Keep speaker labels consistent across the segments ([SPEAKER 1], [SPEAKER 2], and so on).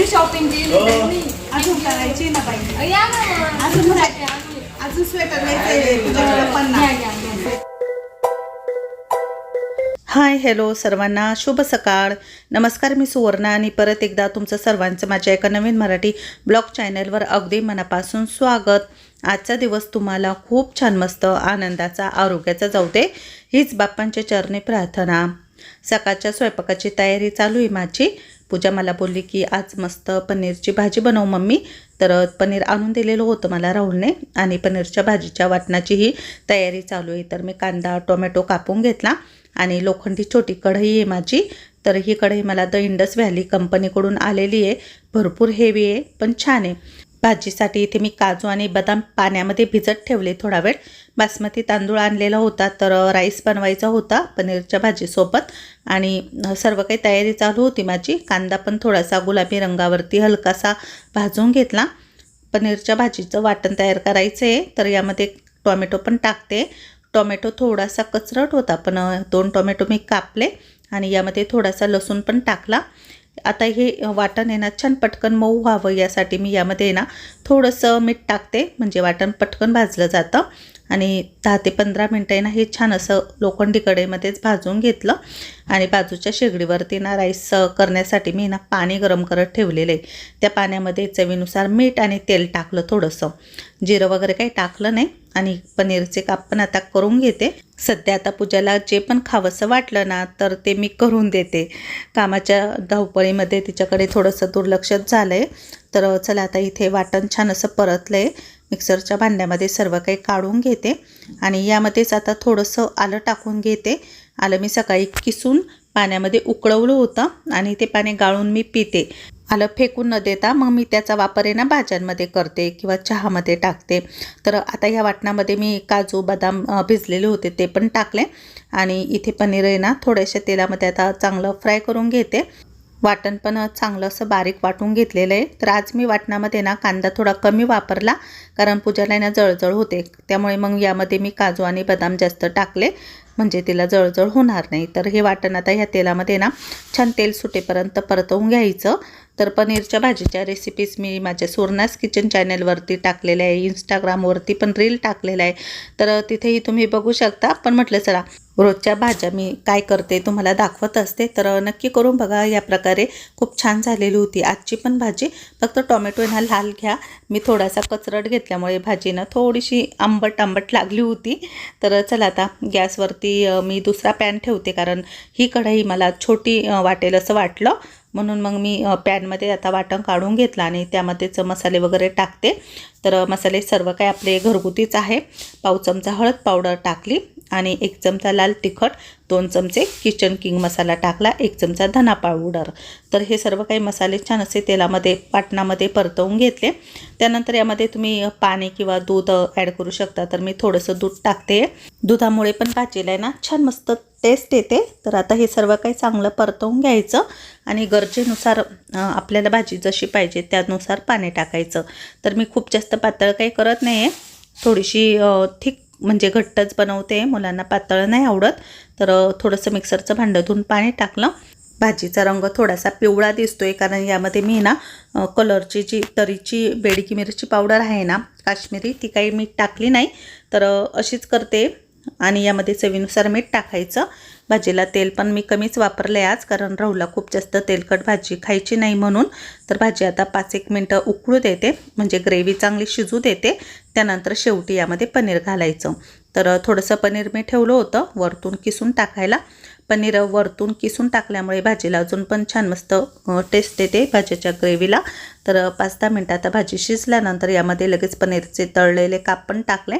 [SPEAKER 1] घरी शॉपिंग केली
[SPEAKER 2] हो.
[SPEAKER 1] त्यांनी.
[SPEAKER 3] अजून करायची ना बाई
[SPEAKER 1] या ना मग.
[SPEAKER 3] अजून
[SPEAKER 1] घ्या.
[SPEAKER 3] अजून स्वेटर घ्यायचंय तुझ्याकडे पण
[SPEAKER 1] घ्या,
[SPEAKER 3] ना
[SPEAKER 1] घ्या, घ्या.
[SPEAKER 4] हाय हॅलो सर्वांना शुभ सकाळ नमस्कार मी सुवर्णा आणि परत एकदा तुमचं सर्वांचं माझ्या एका नवीन मराठी ब्लॉग चॅनलवर अगदी मनापासून स्वागत आजचा दिवस तुम्हाला खूप छान मस्त आनंदाचा आरोग्याचा जाऊ दे हीच बाप्पांच्या चरणी प्रार्थना सकाळच्या स्वयंपाकाची तयारी चालू आहे माझी पूजा मला बोलली की आज मस्त पनीरची भाजी बनव मम्मी. तर पनीर आणून दिलेलं होतं मला राहुलने आणि पनीरच्या भाजीच्या वाटणाची ही तयारी चालू आहे. तर मी कांदा टोमॅटो कापून घेतला आणि लोखंडी छोटी कढई आहे माझी. तर ही कढई मला द इंडस व्हॅली कंपनीकडून आलेली आहे. भरपूर हेवी आहे पण छान आहे. भाजीसाठी इथे मी काजू आणि बदाम पाण्यामध्ये भिजत ठेवले थोडा वेळ. बासमती तांदूळ आणलेला होता तर राईस बनवायचा होता पनीरच्या भाजीसोबत. आणि सर्व काही तयारी चालू होती माझी. कांदा पण थोडासा गुलाबी रंगावरती हलकासा भाजून घेतला. पनीरच्या भाजीचं वाटण तयार करायचं आहे तर यामध्ये टोमॅटो पण टाकते. टोमॅटो थोडासा कचरट होता पण दोन टोमॅटो मी कापले आणि यामध्ये थोडासा लसूण पण टाकला. आता हे वाटण आहे ना छान पटकन मऊ व्हावं यासाठी मी यामध्ये आहे ना थोडंसं मीठ टाकते. म्हणजे वाटण पटकन भाजलं जातं. आणि दहा ते पंधरा मिनटं आहे ना हे छान असं लोखंडी कढईमध्येच भाजून घेतलं. आणि बाजूच्या शेगडीवरती ना राईस करण्यासाठी मी ना पाणी गरम करत ठेवलेलं आहे. त्या पाण्यामध्ये चवीनुसार मीठ आणि तेल टाकलं थोडंसं. जिरं वगैरे काही टाकलं नाही आणि पनीरचे काप पण आता करून घेते. सध्या आता पूजाला जे पण खावंसं वाटलं ना तर ते मी करून देते. कामाच्या धावपळीमध्ये तिच्याकडे थोडंसं दुर्लक्षच झालं आहे तर चला आता इथे वाटण छान असं परतलं आहे मिक्सरच्या भांड्यामध्ये सर्व काही काढून घेते. आणि यामध्येच आता थोडंसं आलं टाकून घेते. आलं मी सकाळी किसून पाण्यामध्ये उकळवलं होतं आणि ते पाणी गाळून मी पिते. आलं फेकून न देता मग मी त्याचा वापर आहे ना भाज्यांमध्ये करते किंवा चहामध्ये टाकते. तर आता ह्या वाटणामध्ये मी काजू बदाम भिजलेले होते ते पण टाकले. आणि इथे पनीर आहे ना थोड्याशा तेलामध्ये आता चांगलं फ्राय करून घेते. वाटण पण चांगलं असं बारीक वाटून घेतलेलं आहे. तर आज मी वाटणामध्ये ना कांदा थोडा कमी वापरला कारण पूजाला आहे ना जळजळ होते. त्यामुळे मग यामध्ये मी काजू आणि बदाम जास्त टाकले म्हणजे तिला जळजळ होणार नाही. तर हे वाटण आता ह्या तेलामध्ये ना छान तेल सुटेपर्यंत परतवून घ्यायचं. तर पनीरच्या भाजीच्या रेसिपीज मी माझ्या सुरनास किचन चॅनलवरती टाकलेल्या आहे. इंस्टाग्रामवरती पण रील टाकलेला आहे. तर तिथेही तुम्ही बघू शकता. पण म्हटलं चला रोजच्या भाज्या मी काय करते तुम्हाला दाखवत असते. तर नक्की करून बघा या प्रकारे खूप छान झालेली होती. आजची पण भाजी फक्त टोमॅटो ना लाल घ्या. मी थोडासा कचरट घेतल्यामुळे भाजीनं थोडीशी आंबट आंबट लागली होती. तर चला आता गॅसवरती मी दुसरा पॅन ठेवते. कारण ही कढई मला छोटी वाटेल असं वाटलं. म्हणून मग मी पॅनमध्ये आता वाटण काढून घेतलं आणि त्यामध्येच मसाले वगैरे टाकते. तर मसाले सर्व काही आपले घरगुतीच आहे. पाव चमचा हळद पावडर टाकली आणि एक चमचा लाल तिखट दोन चमचे किचन किंग मसाला टाकला एक चमचा धना पावडर. तर हे सर्व काही मसाले छान असे तेलामध्ये पाटणामध्ये परतवून घेतले. त्यानंतर यामध्ये तुम्ही पाणी किंवा दूध ॲड करू शकता. तर मी थोडंसं दूध टाकते. दुधामुळे पण भाजीला आहे ना छान मस्त टेस्ट येते. तर आता हे सर्व काही चांगलं परतवून घ्यायचं आणि गरजेनुसार आपल्याला भाजी जशी पाहिजे त्यानुसार पाणी टाकायचं. तर मी खूप जास्त पातळ काही करत नाही आहे थोडीशी थिक म्हणजे घट्टच बनवते. मुलांना पातळ नाही आवडत. तर थोडंसं मिक्सरचं भांडं धुवून पाणी टाकलं. भाजीचा रंग थोडासा पिवळा दिसतोय कारण यामध्ये मी ना कलरची जी तरीची बेडकी मिरची पावडर आहे ना काश्मीरी ती काही मी टाकली नाही. तर अशीच करते. आणि यामध्ये चवीनुसार मीठ टाकायचं. भाजीला तेल पण मी कमीच वापरलं आहे आज कारण राहूला खूप जास्त तेलकट भाजी खायची नाही म्हणून. तर भाजी आता पाच एक मिनटं उकळू देते म्हणजे ग्रेव्ही चांगली शिजू देते. त्यानंतर शेवटी यामध्ये पनीर घालायचं. तर थोडंसं पनीर मी ठेवलं होतं वरतून किसून टाकायला. पनीर वरतून किसून टाकल्यामुळे भाजीला अजून पण छान मस्त टेस्ट येते भाजीच्या ग्रेव्हीला. तर पाच दहा मिनटं आता भाजी शिजल्यानंतर यामध्ये लगेच पनीरचे तळलेले काप पण टाकले.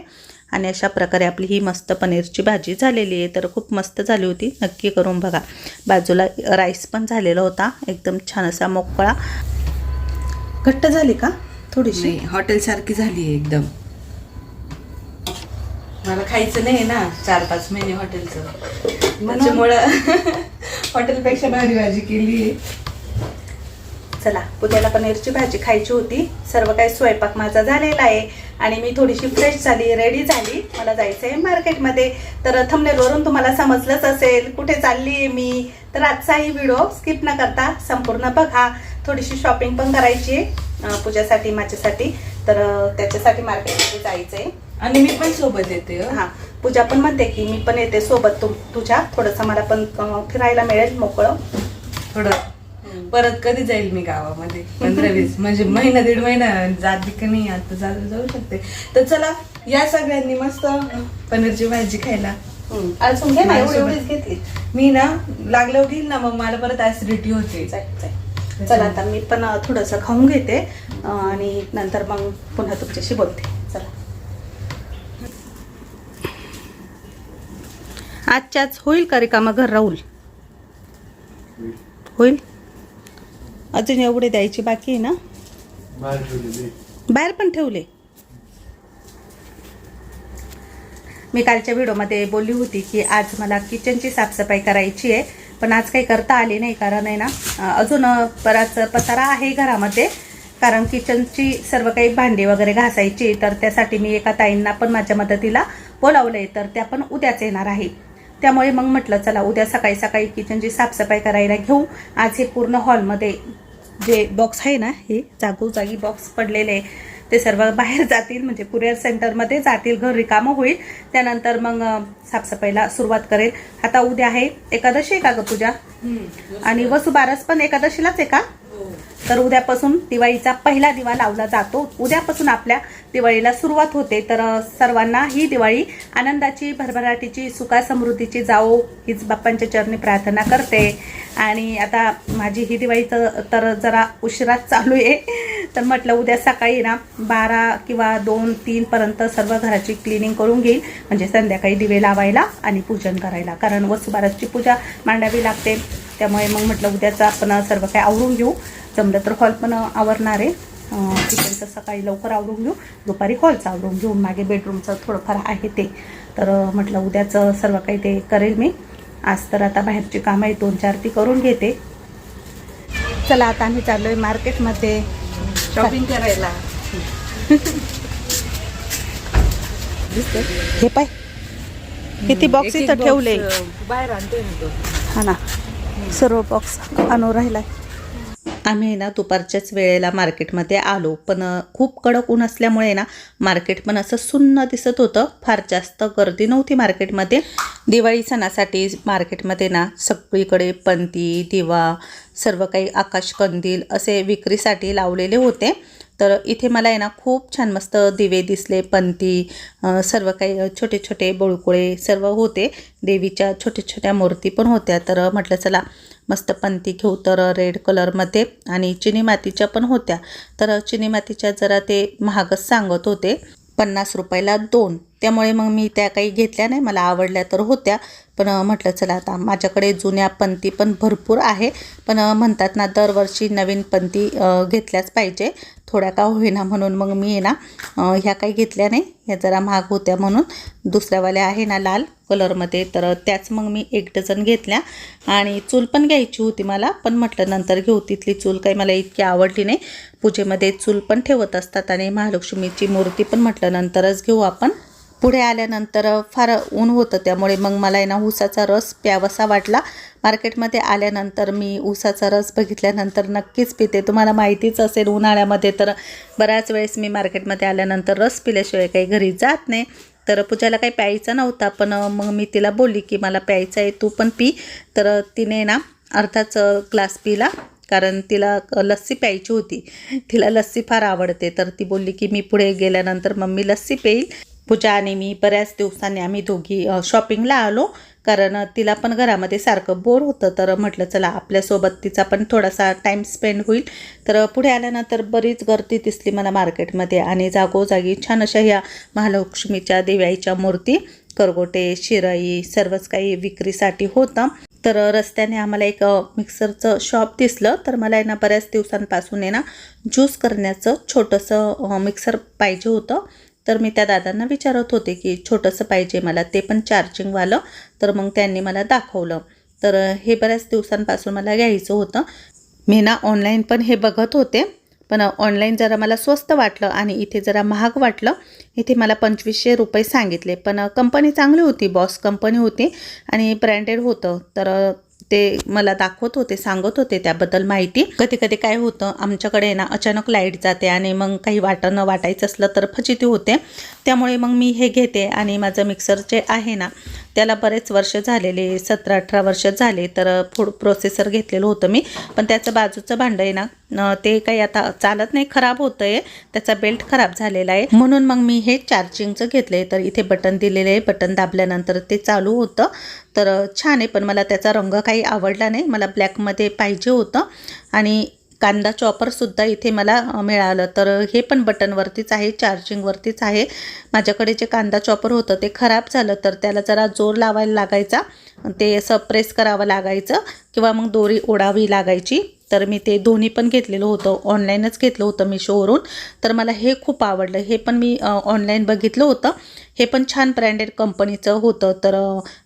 [SPEAKER 4] आणि अशा प्रकारे आपली ही मस्त पनीरची भाजी झालेली आहे. तर खूप मस्त झाली होती. नक्की करून बघा. बाजूला राईस पण झालेला होता. एकदम छान असा मोकळा. घट्ट झाली का? थोडीशी?
[SPEAKER 2] नाही हॉटेल सारखी झाली आहे एकदम. मला खायचं नाही ना. चार पाच महिने हॉटेलचं. त्याच्यामुळं हॉटेलपेक्षा भारी भाजी केली आहे.
[SPEAKER 4] चला उद्याला पनीरची भाजी खायची होती. सर्व काही स्वयंपाक माझा झालेला आहे. आणि मी थोडीशी फ्रेश झाली रेडी झाली. मला जायचं आहे मार्केटमध्ये तर थंबनेलवरून तुम्हाला समजलंच असेल कुठे चालली आहे मी. तर आजचा ही व्हिडिओ स्किप न करता संपूर्ण बघा. थोडीशी शॉपिंग पण करायची आहे पूजासाठी माझ्यासाठी. तर त्याच्यासाठी मार्केटमध्ये जायचं आहे
[SPEAKER 2] आणि मी पण सोबत येते हं.
[SPEAKER 4] हा पूजा पण म्हणते की मी पण येते सोबत तू तुझ्या. थोडंसं मला पण फिरायला मिळेल मोकळं.
[SPEAKER 2] थोडं. परत कधी जाईल मी गावामध्ये? पंधरा वीस म्हणजे महिना दीड महिना जाते का नाही आता जाऊ जाऊ शकते. तर चला या सगळ्यांनी मस्त पनीरची भाजी खायला.
[SPEAKER 4] घे ना. एवढीच घेतली
[SPEAKER 2] मी ना लागल्यावर घेईल ना मग मला परत ऍसिडिटी होते.
[SPEAKER 4] चला आता मी पण थोडंसं खाऊन घेते आणि नंतर मग पुन्हा तुमच्याशी बोलते. चला. आजच्याच होईल का रिकामा घर राहुल? होईल? अजून एवढे द्यायची बाकी आहे ना? बाहेर पण ठेवले. मी कालच्या व्हिडिओमध्ये बोलली होती की आज मला किचनची साफसफाई करायची आहे पण आज काही करता आली नाही कारण आहे ना अजून बराच पसारा आहे घरामध्ये कारण किचनची सर्व काही भांडी वगैरे घासायची तर त्यासाठी मी एका ताईंना पण माझ्या मदतीला बोलावलंय तर त्या पण उद्याच येणार आहे. त्यामुळे मग म्हटलं चला उद्या सकाळी सकाळी किचनची साफसफाई करायला घेऊ. आज हे पूर्ण हॉलमध्ये जे बॉक्स आहे ना हे जागोजागी बॉक्स पडलेले ते सर्व बाहेर जातील म्हणजे कुरिअर सेंटरमध्ये जातील घर रिकामं होईल. त्यानंतर मग साफसफाईला सुरुवात करेल. आता उद्या आहे एकादशी आहे का ग पूजा? आणि वसुबारस पण एकादशीलाच आहे का? तर उद्यापासून दिवाळीचा पहिला दिवा लावला जातो. उद्यापासून आपल्या दिवाळीला सुरुवात होते. तर सर्वांना ही दिवाळी आनंदाची भरभराटीची सुखा समृद्धीची जाओ हीच बाप्पांच्या चरणी प्रार्थना करते. आणि आता माझी ही दिवाळी तर तर जरा उशिराच चालू आहे. तर म्हटलं उद्या सकाळी ना बारा किंवा दोन तीनपर्यंत सर्व घराची क्लिनिंग करून घेईल. म्हणजे संध्याकाळी दिवे लावायला आणि पूजन करायला. कारण वसुबारसची पूजा मांडावी लागते. त्यामुळे मग म्हटलं उद्याचं आपण सर्व काही आवरून घेऊ. जमलं तर हॉल पण आवरणार आहे. किचनचं सकाळी लवकर आवरून घेऊ. दुपारी हॉलचं आवरून घेऊ. मागे बेडरूमचं थोडंफार आहे ते. तर म्हटलं उद्याचं सर्व काही ते करेल मी. आज तर आता बाहेरची कामं आहे दोन चार ती करून घेते. चला आता आम्ही चाललोय मार्केटमध्ये.
[SPEAKER 2] शॉपिंग करायला.
[SPEAKER 4] हे पाय. किती बॉक्स इथं ठेवले?
[SPEAKER 2] बाहेर आणते
[SPEAKER 4] हा ना. सर्व बॉक्स आणून राहिलाय आम्ही आहे ना दुपारच्याच वेळेला मार्केटमध्ये आलो पण खूप कडक ऊन असल्यामुळे ना मार्केट पण असं सुन्न दिसत होतं. फार जास्त गर्दी नव्हती मार्केटमध्ये. दिवाळी सणासाठी मार्केटमध्ये ना सगळीकडे पंती दिवा सर्व काही आकाशकंदील असे विक्रीसाठी लावलेले होते. तर इथे मला आहे ना खूप छान मस्त दिवे दिसले पंती सर्व काही छोटे छोटे बोळकुळे सर्व होते. देवीच्या छोट्या छोट्या मूर्ती पण होत्या. तर म्हटलं चला मस्त पंती घेऊ तर रेड कलरमध्ये. आणि चिनी मातीच्या पण होत्या. तर चिनी मातीच्या जरा ते महागच सांगत होते. पन्नास रुपयाला दोन. त्यामुळे मग मी त्या काही घेतल्या नाही. मला आवडल्या तर होत्या. पण म्हटलं चला आता माझ्याकडे जुन्या पंती पण भरपूर आहे. पण म्हणतात ना दरवर्षी नवीन पंती घेतल्याच पाहिजे. थोड्या का होईना म्हणून मग मी आहे ना ह्या काही घेतल्या नाही. ह्या जरा महाग होत्या म्हणून. दुसऱ्यावाल्या आहे ना लाल कलरमध्ये. तर त्याच मग मी एक डझन घेतल्या. आणि चूल पण घ्यायची होती मला. पण म्हटलं नंतर घेऊ. तिथली चूल काही मला इतकी आवडली नाही. पूजेमध्ये चूल पण ठेवत असतात. आणि महालक्ष्मीची मूर्ती पण म्हटलं नंतरच घेऊ आपण. पुढे आल्यानंतर फार ऊन होतं त्यामुळे मग मला आहे ना ऊसाचा रस प्यावासा वाटला. मार्केटमध्ये आल्यानंतर मी ऊसाचा रस बघितल्यानंतर नक्कीच पिते. तुम्हाला माहितीच असेल उन्हाळ्यामध्ये तर बऱ्याच वेळेस मी मार्केटमध्ये आल्यानंतर रस पिल्याशिवाय काही घरी जात नाही. तर पूजाला काही प्यायचा नव्हता पण मग मी तिला बोलली की मला प्यायचा आहे तू पण पी. तर तिने ना अर्धाच ग्लास पिला कारण तिला लस्सी प्यायची होती. तिला लस्सी फार आवडते. तर ती बोलली की मी पुढे गेल्यानंतर मम्मी लस्सी पेईल. पूजा आणि मी बऱ्याच दिवसांनी आम्ही दोघी शॉपिंगला आलो. कारण तिला पण घरामध्ये सारखं बोर होतं. तर म्हटलं चला आपल्यासोबत तिचा पण थोडासा टाईम स्पेंड होईल. तर पुढे आल्यानंतर बरीच गर्दी दिसली मला मार्केटमध्ये आणि जागोजागी छान अशा ह्या महालक्ष्मीच्या दिव्याईच्या मूर्ती करगोटे शिराई सर्वच काही विक्रीसाठी होतं. तर रस्त्याने आम्हाला एक मिक्सरचं शॉप दिसलं. तर मला आहे ना बऱ्याच दिवसांपासून आहे ना ज्यूस करण्याचं छोटंसं मिक्सर पाहिजे होतं. तर मी त्या दादांना विचारत होते की छोटंसं पाहिजे मला ते पण चार्जिंगवालं. तर मग त्यांनी मला दाखवलं. तर हे बऱ्याच दिवसांपासून मला घ्यायचं होतं. मी ना ऑनलाईन पण हे बघत होते. पण ऑनलाईन जरा मला स्वस्त वाटलं आणि इथे जरा महाग वाटलं. इथे मला पंचवीसशे रुपये सांगितले. पण कंपनी चांगली होती बॉस कंपनी होती आणि ब्रँडेड होतं. तर ते मला दाखवत होते सांगत होते त्याबद्दल माहिती. कधी कधी काय होतं आमच्याकडे ना अचानक लाइट जाते आणि मग काही वाटणं न वाटायचं असलं तर फजिती होते. त्यामुळे मग मी हे घेते आणि माझं मिक्सर जे आहे ना त्याला बरेच वर्ष झालेले सतरा अठरा वर्ष झाले तर फूड प्रोसेसर घेतलेलं होतं मी. पण त्याचं बाजूचं भांडं आहे ना ते काही आता चालत नाही खराब होतं आहे त्याचा बेल्ट खराब झालेला आहे. म्हणून मग मी हे चार्जिंगचं घेतलं आहे तर इथे बटन दिलेले आहे. बटन दाबल्यानंतर ते चालू होतं. तर छान आहे. पण मला त्याचा रंग काही आवडला नाही. मला ब्लॅकमध्ये पाहिजे होतं. आणि कांदा चॉपरसुद्धा इथे मला मिळालं. तर हे पण बटनवरतीच आहे चार्जिंगवरतीच आहे. माझ्याकडे जे कांदा चॉपर होतं ते खराब झालं तर त्याला जरा जोर लावायला लागायचा. ते असं प्रेस करावं लागायचं. किंवा मग दोरी ओढावी लागायची तर मी ते दोन्ही पण घेतलेलं होतं. ऑनलाईनच घेतलं होतं मिशोवरून तर मला हे खूप आवडलं. हे पण मी ऑनलाईन बघितलं होतं. हे पण छान ब्रँडेड कंपनीचं होतं. तर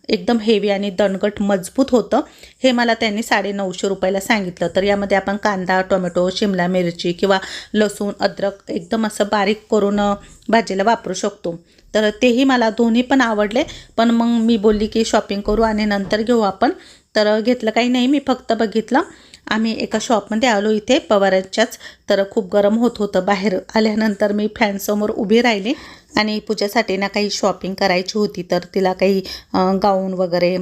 [SPEAKER 4] एकदम हेवी आणि दणकट मजबूत होतं. हे मला त्यांनी साडे नऊशे रुपयाला सांगितलं. तर यामध्ये आपण कांदा टोमॅटो शिमला मिरची किंवा लसूण अद्रक एकदम असं बारीक करून भाजीला वापरू शकतो. तर तेही मला दोन्ही पण आवडले. पण मग मी बोलली की शॉपिंग करू आणि नंतर घेऊ आपण. तर घेतलं काही नाही मी फक्त बघितलं. आम्ही एका शॉपमध्ये आलो इथे पवारांच्याच. तर खूप गरम होत होतं बाहेर. आल्यानंतर मी फॅनसमोर उभी राहिली आणि पूजासाठी ना काही शॉपिंग करायची होती. तर तिला काही गाऊन वगैरे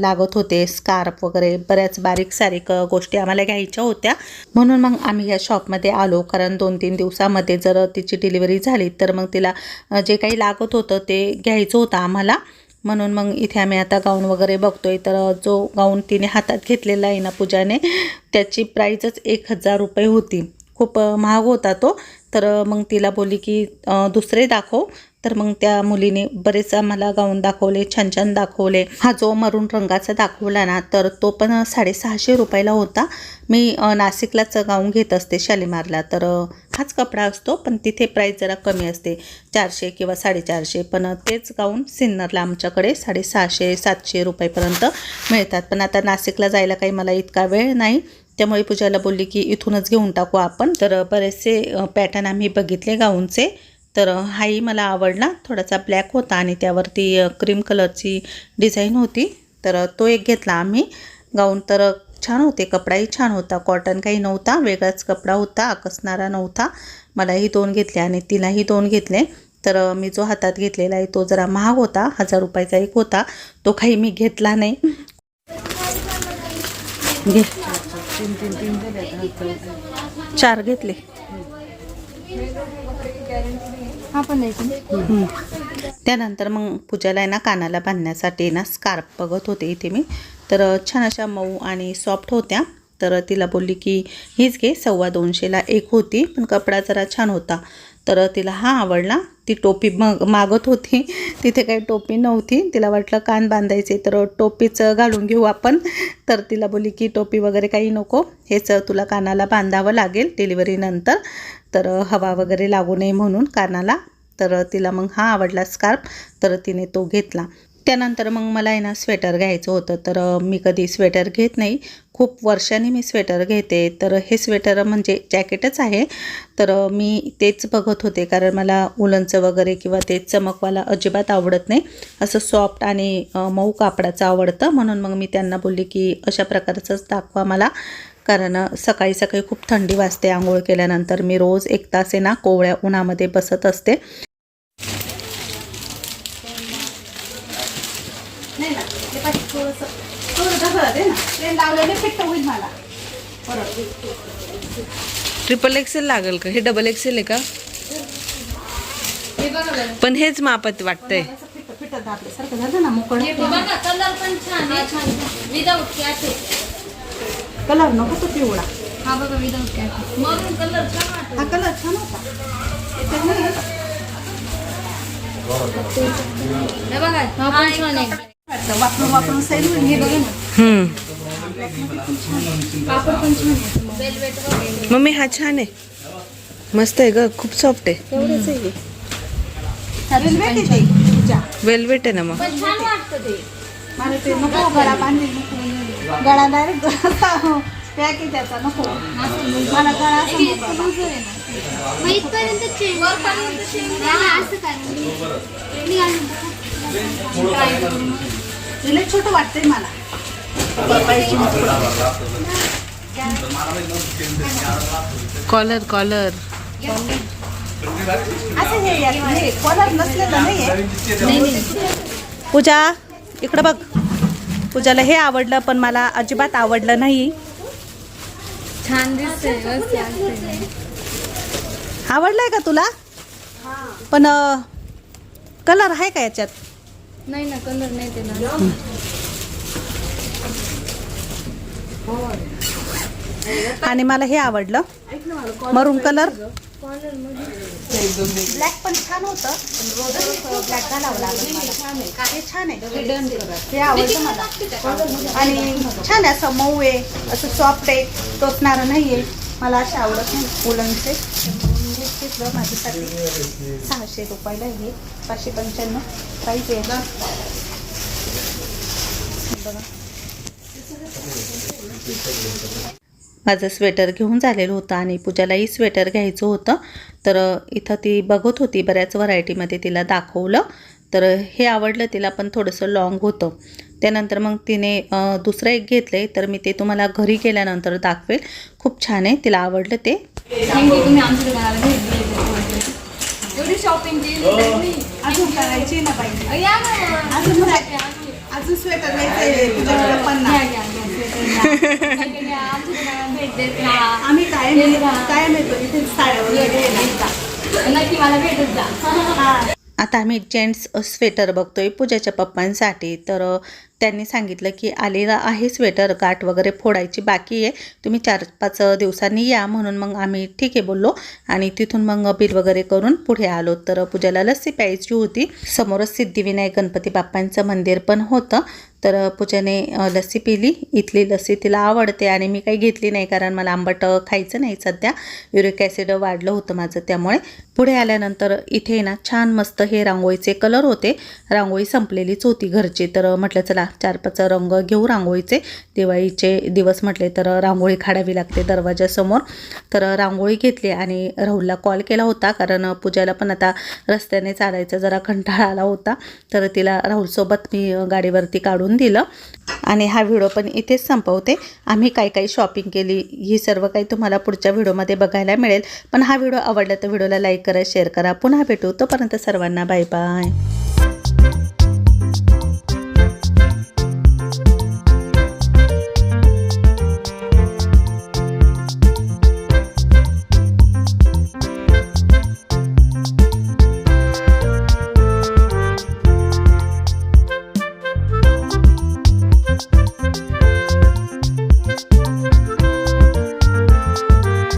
[SPEAKER 4] लागत होते स्कार्फ वगैरे बऱ्याच बारीक सारीक गोष्टी आम्हाला घ्यायच्या होत्या. म्हणून मग आम्ही या शॉपमध्ये आलो. कारण दोन तीन दिवसामध्ये जर तिची डिलिव्हरी झाली तर मग तिला जे काही लागत होतं ते घ्यायचं होतं आम्हाला. म्हणून मग इथे आम्ही आता गाऊन वगैरे बघतोय. तर जो गाऊन तिने हातात घेतलेला आहे ना पूजाने त्याची प्राईजच एक हजार रुपये होती. खूप महाग होता तो. तर मग तिला बोलली की दुसरे दाखव. तर मग त्या मुलीने बरेच आम्हाला गाऊन दाखवले छान छान दाखवले. हा जो मरून रंगाचा दाखवला ना तर तो पण साडेसहाशे रुपयाला होता. मी नाशिकलाच गाऊन घेत असते शालिमारला. तर हाच कपडा असतो पण तिथे प्राईस जरा कमी असते. चारशे किंवा साडेचारशे पण तेच गाऊन सिन्नरला आमच्याकडे साडेसहाशे सातशे रुपयेपर्यंत मिळतात. पण आता नाशिकला जायला काही मला इतका वेळ नाही. त्यामुळे पूजाला बोलली की इथूनच घेऊन टाकू आपण. तर बरेचसे पॅटर्न आम्ही बघितले गाऊनचे. तर हाही मला आवडला. थोडासा ब्लॅक होता आणि त्यावरती क्रीम कलरची डिझाईन होती. तर तो एक घेतला आम्ही. गाऊन तर छान होते. कपडाही छान होता. कॉटन काही नव्हता. वेगळाच कपडा होता. आकसणारा नव्हता. मलाही दोन घेतले आणि तिलाही दोन घेतले. तर मी जो हातात घेतलेला आहे तो जरा महाग होता. हजार रुपयाचा एक होता. तो काही मी घेतला नाही. घे. चार घेतले.
[SPEAKER 3] हा पण नाही?
[SPEAKER 4] त्यानंतर मग पूजाला आहे ना कानाला बांधण्यासाठी ना स्कार्फ बघत होते इथे मी. तर छान अशा मऊ आणि सॉफ्ट होत्या. तर तिला बोलली की हीच घे सव्वा दोनशेला एक होती पण कपडा जरा छान होता. तर तिला हा आवडला. ती टोपी मग मागत होती. तिथे काही टोपी नव्हती. तिला वाटलं कान बांधायचे तर टोपीच घालून घेऊ आपण. तर तिला बोलली की टोपी वगैरे काही नको. हेच तुला कानाला बांधावं लागेल डिलिव्हरीनंतर तर हवा वगैरे लागू नये म्हणून कानाला. तर तिला मग हा आवडला स्कार्फ तर तिने तो घेतला. त्यानंतर मग मला आहे ना स्वेटर घ्यायचं होतं. तर मी कधी स्वेटर घेत नाही. खूप वर्षांनी मी स्वेटर घेते. तर हे स्वेटर म्हणजे जॅकेटच आहे. तर मी तेच बघत होते. कारण मला उलनचं वगैरे किंवा ते चमकवाला अजिबात आवडत नाही. असं सॉफ्ट आणि मऊ कापडाचं आवडतं. म्हणून मग मी त्यांना बोलले की अशा प्रकारचंच दाखवा मला. कारण सकाळी सकाळी खूप थंडी वाजते. आंघोळ केल्यानंतर मी रोज एक तास आहे ना कोवळ्या उन्हामध्ये बसत असते.
[SPEAKER 2] ट्रिपल एक्सेल लागेल का? हे डबल एक्सेल आहे का?
[SPEAKER 3] हे.
[SPEAKER 2] पण हेच मापात वाटतंय.
[SPEAKER 3] झालं ना मोकळं
[SPEAKER 1] बघा कलर
[SPEAKER 3] नको तो पिवळा.
[SPEAKER 1] हा बघा विदाऊट कॅप मरून कलर छान वाटतो.
[SPEAKER 3] हा कलर छान होता. याच्यात नाही आहे.
[SPEAKER 1] हे बघा हा पण छान आहे.
[SPEAKER 3] वाटलं वापरून वापरून सैल होईल. हे बघा ना.
[SPEAKER 2] हम्म.
[SPEAKER 1] कापड पण छान आहे. वेलवेट वगैरे
[SPEAKER 2] मम्मी हा छान आहे. मस्त आहे ग खूप सॉफ्ट आहे. वेलवेट आहे ना मग?
[SPEAKER 1] पण छान वाटतं ते.
[SPEAKER 3] मला ते नको गळा बांधली नको गळा डायरेक्ट पॅक आहे त्याचा नको. मला गळा छोटं वाटतंय मला. पाहिजे
[SPEAKER 2] कॉलर कॉलर
[SPEAKER 3] असं हे कॉलर नसलेलं नाहीये.
[SPEAKER 4] पूजा इकडं बघ. पूजाला हे आवडलं पण मला अजिबात आवडलं नाही.
[SPEAKER 1] छान.
[SPEAKER 4] आवडलंय का तुला? पण कलर आहे का याच्यात?
[SPEAKER 1] नाही ना कलर नाही ते ना
[SPEAKER 4] आणि मला हे आवडलं. मरून कलर?
[SPEAKER 3] ब्लॅक पण छान होतं ब्लॅक घालावं मला. हे छान आहे हे आवडतं मला. आणि छान आहे असं मऊ आहे असं सॉफ्ट आहे टोचणारं नाही आहे मला असे आवडत नाही मुलांचे घेतलं माझ्यासाठी सहाशे रुपयाला आहे हे. पाचशे पंच्याण्णव पाहिजे आहे. बघा.
[SPEAKER 4] माझं स्वेटर घेऊन झालेलं होतं आणि पूजालाही स्वेटर घ्यायचं होतं. तर इथं ती बघत होती बऱ्याच व्हरायटीमध्ये तिला दाखवलं. तर हे आवडलं तिला पण थोडंसं लॉंग होतं. त्यानंतर मग तिने दुसरं एक घेतलं आहे तर मी ते तुम्हाला घरी गेल्यानंतर दाखवेल. खूप छान आहे. तिला आवडलं ते.
[SPEAKER 1] शॉपिंग
[SPEAKER 3] करायची ना पाहिजे आम्ही कायम कायम येतो इथे साड्या वगैरे
[SPEAKER 1] नक्की मला भेटत जा.
[SPEAKER 4] आता आम्ही जेंट्स स्वेटर बघतोय पूजाच्या पप्पांसाठी. तर त्यांनी सांगितलं की आलेला आहे स्वेटर गाठ वगैरे फोडायची बाकी आहे. तुम्ही चार पाच दिवसांनी या म्हणून मग आम्ही ठीक आहे बोललो. आणि तिथून मग बिल वगैरे करून पुढे आलो. तर पूजाला लस्सी प्यायची होती. समोरच सिद्धिविनायक गणपती बाप्पांचं मंदिर पण होतं. तर पूजाने लस्सी पिली. इथली लस्सी तिला आवडते आणि मी काही घेतली नाही कारण मला आंबट खायचं नाही सध्या. युरिक ॲसिड वाढलं होतं माझं त्यामुळे. पुढे आल्यानंतर इथे ना छान मस्त हे रांगोळीचे कलर होते. रांगोळी संपलेलीच होती घरची. तर म्हटलं चला चार पाच रंग घेऊ रांगोळीचे. दिवाळीचे दिवस म्हटले तर रांगोळी काढावी लागते दरवाजासमोर. तर रांगोळी घेतली आणि राहुलला कॉल केला होता कारण पूजाला पण आता रस्त्याने चालायचा जरा कंटाळा आला होता. तर तिला राहुलसोबत मी गाडीवरती काढून दिलं. आणि हा व्हिडिओ पण इथेच संपवते. आम्ही काय काय शॉपिंग केली ही सर्व काही तुम्हाला पुढच्या व्हिडिओमध्ये बघायला मिळेल. पण हा व्हिडिओ आवडला तर व्हिडिओला लाईक करा शेअर करा. पुन्हा भेटू. तोपर्यंत सर्वांना बाय बाय